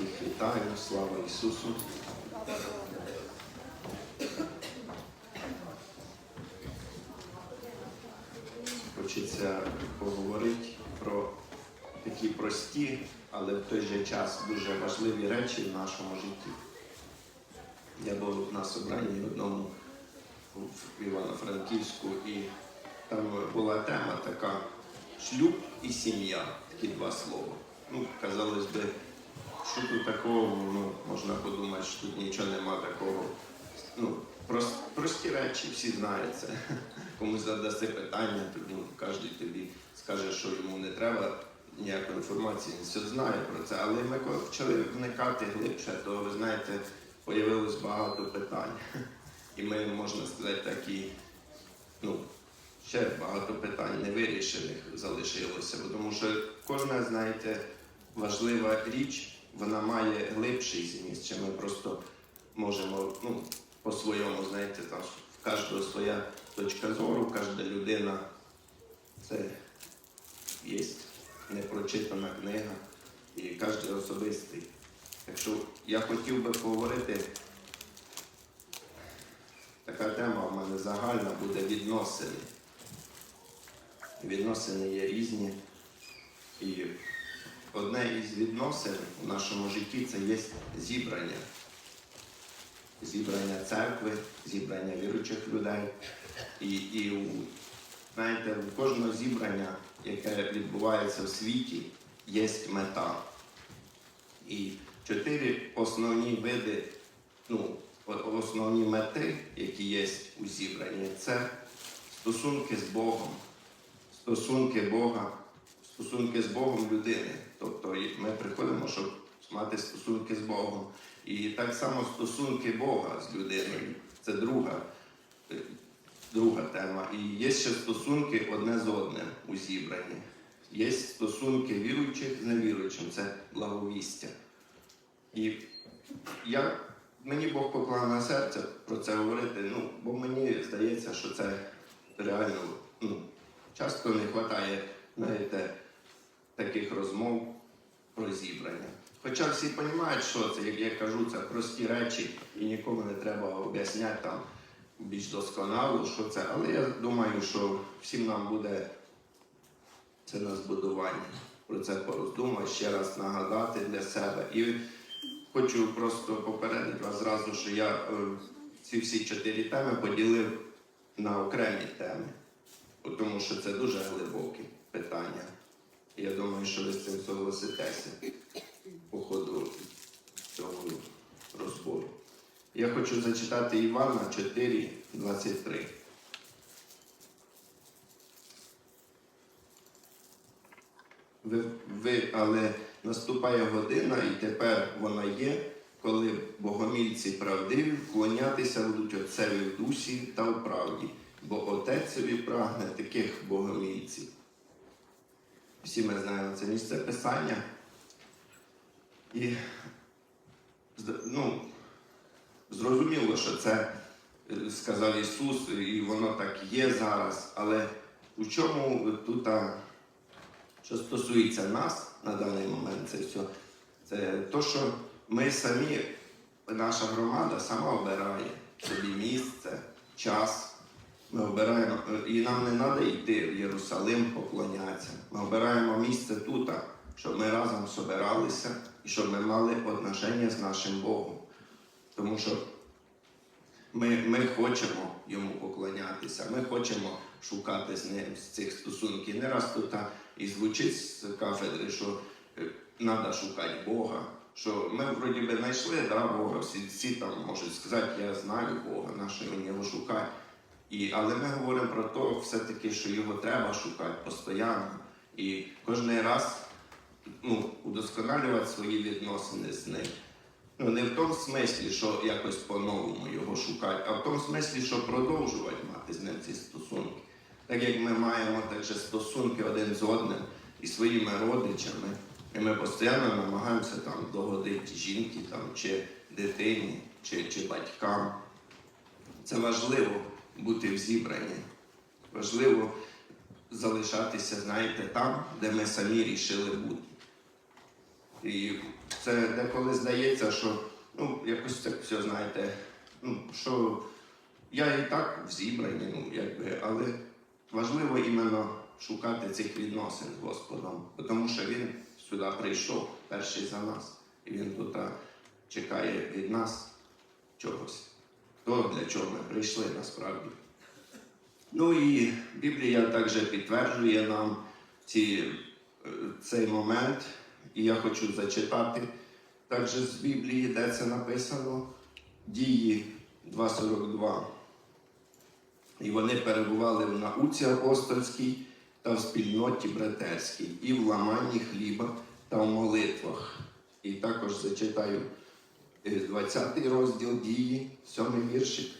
Всіх вітаю, слава Ісусу. Хочеться поговорити про такі прості, але в той же час дуже важливі речі в нашому житті. Я був на собранні одному в Івано-Франківську, і там була тема така шлюб і сім'я, такі два слова. Ну, казалось би, що тут такого, ну, можна подумати, що тут нічого нема такого. Ну, прос- прості речі, всі знають це. Комусь задаси питання, ну, кожен тобі скаже, що йому не треба ніякої інформації, він все знає про це. Але ми коли почали вникати глибше, то ви знаєте, появилось багато питань. І ми, можна сказати, такі, ну, ще багато питань невирішених залишилося. Тому що кожна, знаєте, важлива річ, вона має глибший зміст, чи ми просто можемо ну, по-своєму, знаєте, там в кожного своя точка зору, кожна людина це є непрочитана книга і кожен особистий. Так що я хотів би поговорити, така тема в мене загальна буде відносини. Відносини є різні. І одне із відносин у нашому житті це є зібрання. Зібрання церкви, зібрання віруючих людей. І, і знаєте, у кожного зібрання, яке відбувається в світі, є мета. І чотири основні види, ну, основні мети, які є у зібранні, це стосунки з Богом, стосунки Бога, стосунки з Богом людини. Тобто ми приходимо, щоб мати стосунки з Богом. І так само стосунки Бога з людиною. Це друга, е, друга тема. І є ще стосунки одне з одним у зібранні. Є стосунки віруючих з невіруючим, це благовістя. І я, мені Бог поклав на серце про це говорити, ну, бо мені здається, що це реально ну, часто не вистачає, знаєте, таких розмов про зібрання. Хоча всі розуміють, що це, як я кажу, це прості речі, і нікому не треба об'ясняти там більш досконало, що це. Але я думаю, що всім нам буде це на збудування. Про це пороздумати, ще раз нагадати для себе. І хочу просто попередити вас зразу, що я е, ці всі чотири теми поділив на окремі теми, тому що це дуже глибокі питання. Я думаю, що ви з цим согласитеся по ходу цього розбору. Я хочу зачитати Івана 4, 23. Ви, ви, але наступає година, і тепер вона є, коли богомільці правдиві вклонятися будуть Отцеві в дусі та в правді, бо Отецеві прагне таких богомільців. Всі ми знаємо це місце писання. І ну, зрозуміло, що це е, сказав Ісус, і воно так є зараз, але у чому тут, що стосується нас на даний момент, це все, це то, що ми самі, наша громада сама обирає собі місце, час. Ми обираємо, е, і нам не треба йти в Єрусалим поклонятися. Ми обираємо місце тут, щоб ми разом собиралися і щоб ми мали отношення з нашим Богом. Тому що ми, ми хочемо йому поклонятися, ми хочемо шукати з ним з цих стосунків. Не раз тут і звучить з кафедри, що треба шукати Бога. Що ми вроді би знайшли да, Бога, всі, всі там можуть сказати, я знаю Бога, на що його шукати. І, але ми говоримо про те, все-таки, що його треба шукати постійно. І кожен раз ну, удосконалювати свої відносини з ним. Ну, не в тому смислі, що якось по-новому його шукати, а в тому смислі, що продовжувати мати з ним ці стосунки. Так як ми маємо також стосунки один з одним і своїми родичами, і ми постійно намагаємося там догодити жінки там, чи дитині, чи, чи батькам. Це важливо бути в зібранні. Важливо залишатися, знаєте, там, де ми самі рішили бути. І це деколи здається, що ну, якось так все, знаєте, ну, що я і так в зібранні, ну, якби, але важливо іменно шукати цих відносин з Господом, тому що Він сюди прийшов перший за нас. І Він тут чекає від нас чогось. То, для чого ми прийшли насправді. Ну і Біблія також підтверджує нам ці, е, цей момент, і я хочу зачитати також з Біблії, де це написано, дії 2.42. І вони перебували в науці апостольській та в спільноті братерській, і в ламанні хліба та в молитвах. І також зачитаю 20 розділ дії, 7 віршик.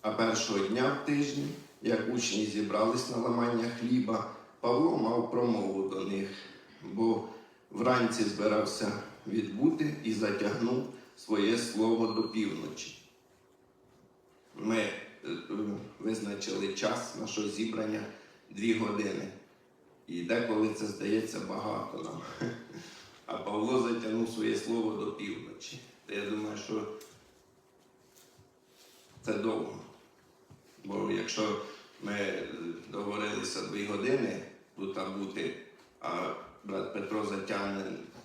А першого дня в тижні, як учні зібрались на ламання хліба, Павло мав промову до них, бо вранці збирався відбути і затягнув своє слово до півночі. Ми е, визначили час нашого зібрання дві години. І деколи це здається багато нам. А Павло затягнув своє слово до півночі. Та я думаю, що це довго. Бо якщо ми договорилися дві години тут бути, а брат Петро затягне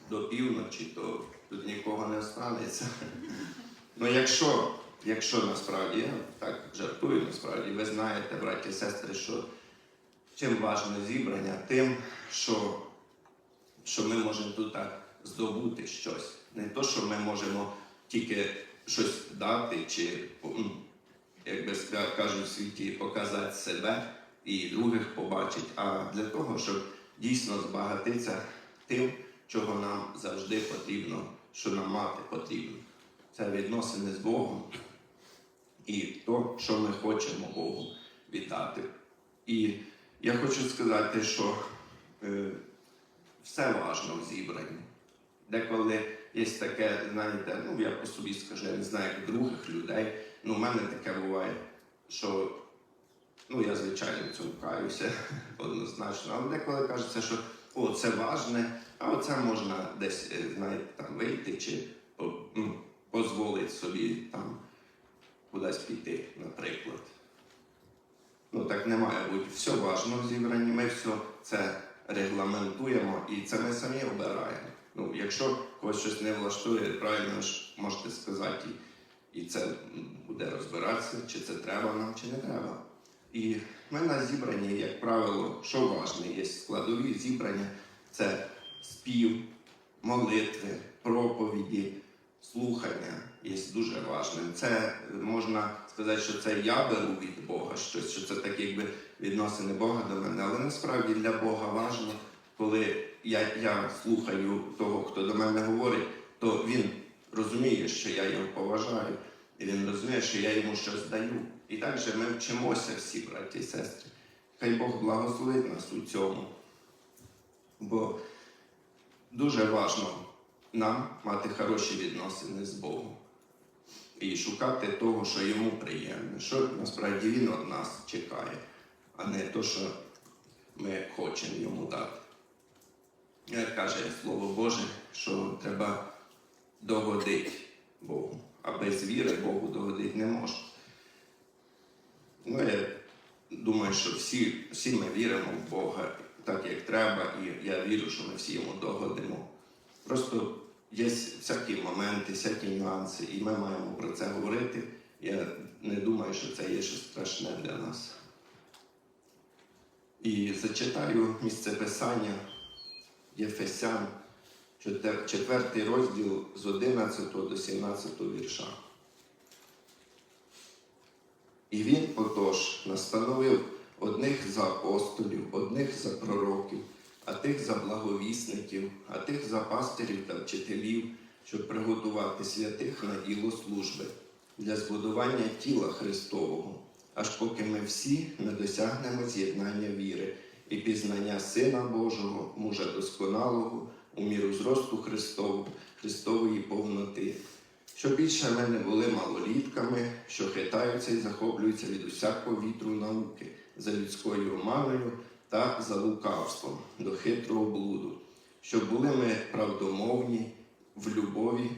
до півночі, то тут нікого не останеться. Ну якщо, якщо насправді, я так жартую, насправді, ви знаєте, браті і сестри, що чим важне зібрання, тим, що, що ми можемо тут так здобути щось. Не то, що ми можемо тільки щось дати, чи, як би кажуть в світі, показати себе і других побачити, а для того, щоб дійсно збагатитися тим, чого нам завжди потрібно, що нам мати потрібно. Це відносини з Богом і то, що ми хочемо Богу віддати. І я хочу сказати, що е, все важно в зібранні. Деколи є таке, знаєте, ну я по собі скажу, я не знаю, як других людей. Ну, в мене таке буває, що ну я звичайно в цьому каюся однозначно. Але деколи кажеться, що о, це важне, а оце можна десь, е, знаєте, там вийти чи ну, дозволити собі там кудись піти, наприклад. Ну так не має бути. Все важно в зібранні, ми все це регламентуємо і це ми самі обираємо. Ну, якщо когось щось не влаштує, правильно ж можете сказати, і, це буде розбиратися, чи це треба нам, чи не треба. І ми на зібранні, як правило, що важне, є складові зібрання це спів, молитви, проповіді, слухання є дуже важним. Це можна сказати, що це я беру від Бога щось, що це такі якби відносини Бога до мене. Але насправді для Бога важливо, коли я, я слухаю того, хто до мене говорить, то він розуміє, що я його поважаю, і він розуміє, що я йому щось даю. І так же ми вчимося всі, браті і сестри. Хай Бог благословить нас у цьому. Бо дуже важливо нам мати хороші відносини з Богом і шукати того, що йому приємне, що насправді він від нас чекає, а не то, що ми хочемо йому дати. Як каже Слово Боже, що треба догодити Богу, а без віри Богу догодити не можна. Ну, я думаю, що всі, всі ми віримо в Бога так, як треба, і я вірю, що ми всі йому догодимо. Просто є всякі моменти, всякі нюанси, і ми маємо про це говорити. Я не думаю, що це є щось страшне для нас. І зачитаю місце писання Єфесян, 4 розділ з 11 до 17 вірша. І він отож настановив одних за апостолів, одних за пророків, а тих за благовісників, а тих за пастирів та вчителів, щоб приготувати святих на діло служби для збудування тіла Христового, аж поки ми всі не досягнемо з'єднання віри і пізнання Сина Божого, мужа досконалого, у міру зросту Христову, Христової повноти, щоб більше ми не були малолітками, що хитаються і захоплюються від усякого вітру науки за людською оманою та за лукавством до хитрого блуду, щоб були ми правдомовні в любові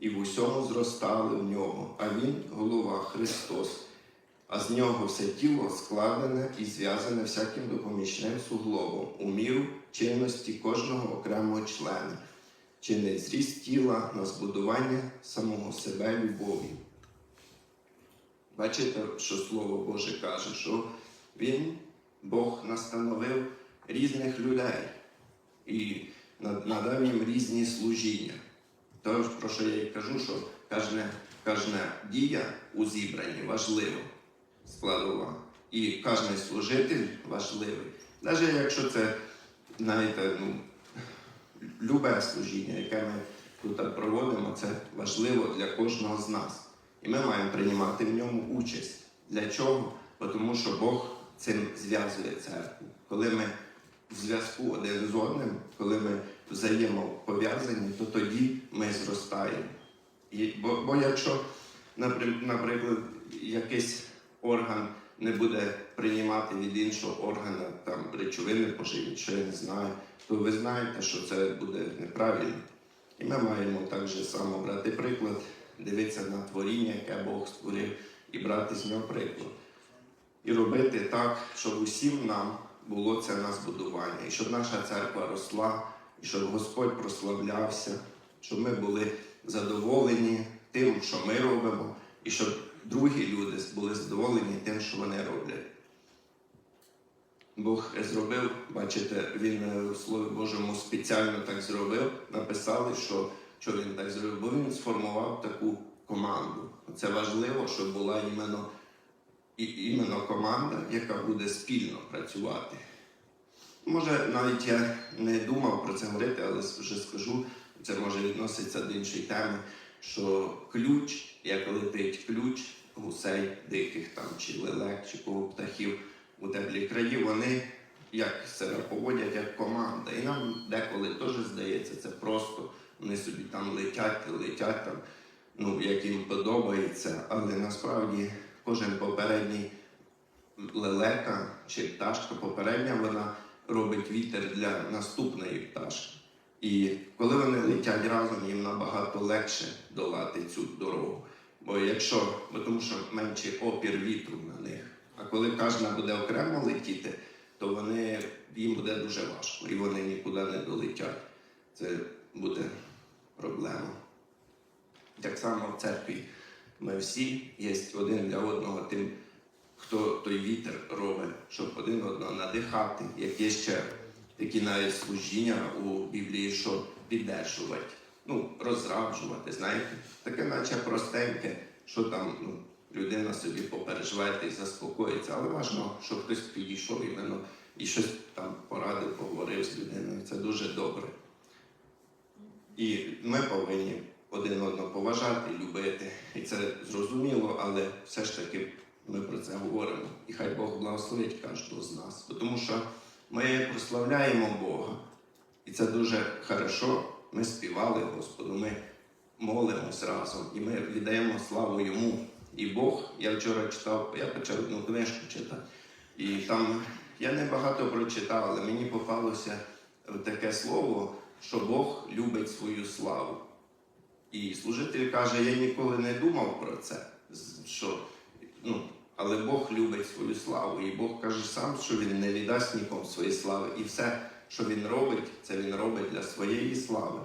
і в усьому зростали в нього, а Він голова Христос. А з нього все тіло складене і зв'язане всяким допомічним суглобом у міру чинності кожного окремого члена, чинить зріст тіла на збудування самого себе любов'ю. Бачите, що Слово Боже каже, що Він, Бог, настановив різних людей і надав їм різні служіння. Тож, про що я і кажу, що кожна, кожна дія у зібранні важлива, складова. І кожен служитель важливий. Навіть якщо це, знаєте, ну, любе служіння, яке ми тут проводимо, це важливо для кожного з нас. І ми маємо приймати в ньому участь. Для чого? Тому що Бог цим зв'язує церкву. Коли ми в зв'язку один з одним, коли ми взаємопов'язані, то тоді ми зростаємо. І, бо, бо якщо, наприклад, якийсь орган не буде приймати від іншого органа там речовини поживні, що я не знаю, то ви знаєте, що це буде неправильно. І ми маємо так же само брати приклад, дивитися на творіння, яке Бог створив, і брати з нього приклад. І робити так, щоб усім нам було це на збудування, і щоб наша церква росла, і щоб Господь прославлявся, щоб ми були задоволені тим, що ми робимо, і щоб другі люди були задоволені тим, що вони роблять. Бог зробив, бачите, він е, в Слові Божому спеціально так зробив, написали, що, що він так зробив, бо він сформував таку команду. Це важливо, щоб була іменно, і, іменно команда, яка буде спільно працювати. Може, навіть я не думав про це говорити, але вже скажу, це може відноситься до іншої теми, що ключ, як летить ключ гусей диких там, чи лелек, чи кого птахів у теплі краї, вони як себе поводять як команда. І нам деколи теж здається, це просто вони собі там летять, летять там, ну, як їм подобається, але насправді кожен попередній лелека чи пташка попередня, вона робить вітер для наступної пташки. І коли вони летять разом, їм набагато легше долати цю дорогу. Бо якщо, бо тому що менший опір вітру на них. А коли кожна буде окремо летіти, то вони, їм буде дуже важко і вони нікуди не долетять. Це буде проблема. Так само в церкві ми всі є один для одного тим, хто той вітер робить, щоб один одного надихати, як є ще такі навіть служіння у Біблії, що піддержувати, ну, розраджувати, знаєте, таке наче простеньке, що там ну, людина собі попереживає і заспокоїться, але важливо, щоб хтось підійшов іменно і щось там порадив, поговорив з людиною. Це дуже добре. І ми повинні один одного поважати, любити. І це зрозуміло, але все ж таки ми про це говоримо. І хай Бог благословить кожного з нас. Тому що ми прославляємо Бога. І це дуже хорошо. Ми співали Господу, ми молимось разом і ми віддаємо славу Йому. І Бог, я вчора читав, я почав одну книжку читати. І там я не багато прочитав, але мені попалося таке слово, що Бог любить свою славу. І служитель каже, я ніколи не думав про це, що, ну, але Бог любить свою славу. І Бог каже сам, що Він не віддасть нікому своєї слави. І все, що Він робить, це Він робить для своєї слави.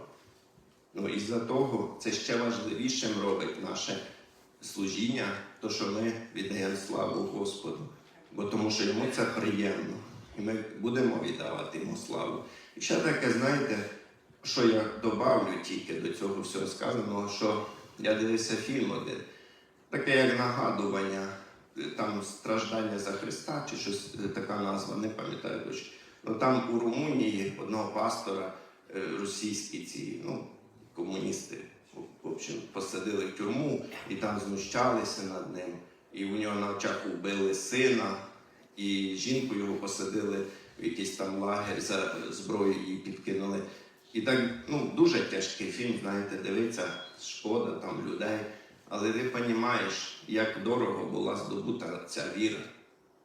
Ну і за того це ще важливішим робить наше служіння, то що ми віддаємо славу Господу. Бо тому що йому це приємно. І ми будемо віддавати йому славу. І ще таке, знаєте, що я добавлю тільки до цього всього сказаного, що я дивився фільм один, таке як нагадування, там страждання за Христа, чи щось е, така назва, не пам'ятаю точно. Ну там у Румунії одного пастора е, російські ці, ну, комуністи, в общем, посадили в тюрму і там знущалися над ним. І у нього на очах вбили сина, і жінку його посадили в якийсь там лагерь за зброю її підкинули. І так, ну, дуже тяжкий фільм, знаєте, дивиться, шкода там людей. Але ти розумієш, як дорого була здобута ця віра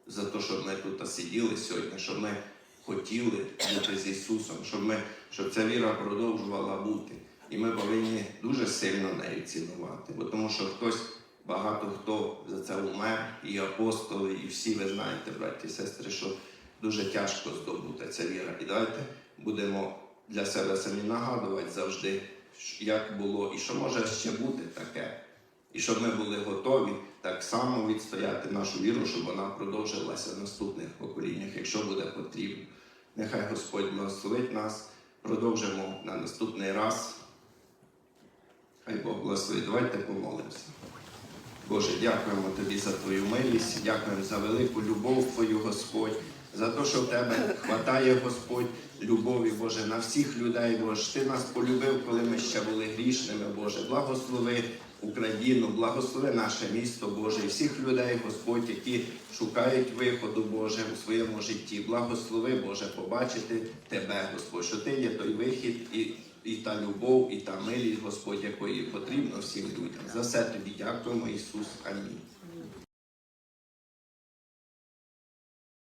за те, щоб ми тут сиділи сьогодні, щоб ми хотіли бути з Ісусом, щоб, ми, щоб ця віра продовжувала бути. І ми повинні дуже сильно нею цінувати. Бо тому що хтось, багато хто за це умер, і апостоли, і всі ви знаєте, браті і сестри, що дуже тяжко здобути ця віра. І давайте будемо для себе самі нагадувати завжди, як було і що може ще бути таке. І щоб ми були готові так само відстояти нашу віру, щоб вона продовжилася в наступних поколіннях, якщо буде потрібно. Нехай Господь благословить нас. Продовжимо на наступний раз. Хай Бог благословить. Давайте помолимося. Боже, дякуємо Тобі за Твою милість, дякуємо за велику любов Твою, Господь, за те, що в Тебе хватає, Господь, любові, Боже, на всіх людей, Боже. Ти нас полюбив, коли ми ще були грішними, Боже. Благослови Україну, благослови наше місто, Боже, і всіх людей, Господь, які шукають виходу, Боже, у своєму житті. Благослови, Боже, побачити Тебе, Господь, що Ти є той вихід і і та любов, і та милість, Господь, якої потрібно всім людям. За все тобі дякуємо, Ісус. Амінь.